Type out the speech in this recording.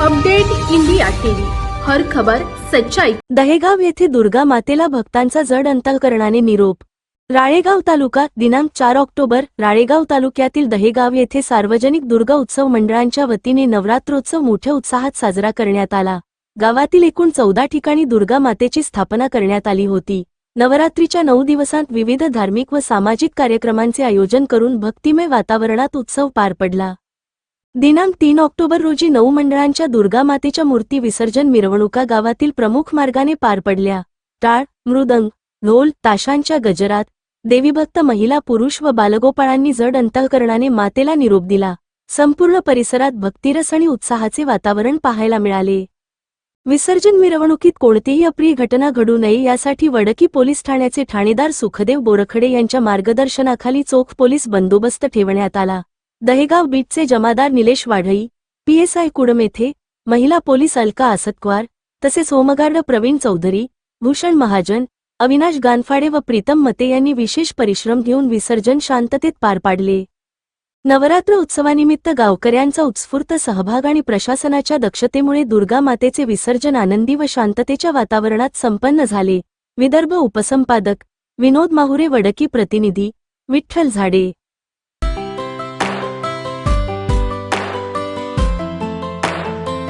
Update India TV. हर खबर सच्चाई. दहेगाव येथे दुर्गा मातेला भक्तांचा जड अंतकरणाने निरोप. राळेगाव तालुका दिनांक चार ऑक्टोबर राळेगाव तालुक्यातील दहेगाव येथे सार्वजनिक दुर्गा उत्सव मंडळांच्या वतीने नवरात्रोत्सव मोठ्या उत्साहात साजरा करण्यात आला. गावातील एकूण चौदा ठिकाणी दुर्गा मातेची स्थापना करण्यात आली होती. नवरात्रीच्या नऊ दिवसांत विविध धार्मिक व सामाजिक कार्यक्रमांचे आयोजन करून भक्तिमय वातावरणात उत्सव पार पडला. दिनांक तीन ऑक्टोबर रोजी नऊ मंडळांच्या दुर्गा मातेच्या मूर्ती विसर्जन मिरवणुका गावातील प्रमुख मार्गाने पार पडल्या. टाळ मृदंग ढोल ताशांच्या गजरात देवीभक्त महिला पुरुष व बालगोपाळांनी जड अंतःकरणाने मातेला निरोप दिला. संपूर्ण परिसरात भक्तिरस आणि उत्साहाचे वातावरण पाहायला मिळाले. विसर्जन मिरवणुकीत कोणतीही अप्रिय घटना घडू नये यासाठी वडकी पोलीस ठाण्याचे ठाणेदार सुखदेव बोरखडे यांच्या मार्गदर्शनाखाली चोख पोलीस बंदोबस्त ठेवण्यात आला. दहेगाव बीटचे जमादार निलेश वाढई पीएसआय कुडम येथे महिला पोलीस अलका आसतक्वार तसेच होमगार्ड प्रवीण चौधरी भूषण महाजन अविनाश गानफाडे व प्रीतम मते यांनी विशेष परिश्रम घेऊन विसर्जन शांततेत पार पाडले. नवरात्र उत्सवानिमित्त गावकऱ्यांचा उत्स्फूर्त सहभाग आणि प्रशासनाच्या दक्षतेमुळे दुर्गा मातेचे विसर्जन आनंदी व शांततेच्या वातावरणात संपन्न झाले. विदर्भ उपसंपादक विनोद माहुरे वडकी प्रतिनिधी विठ्ठल झाडे.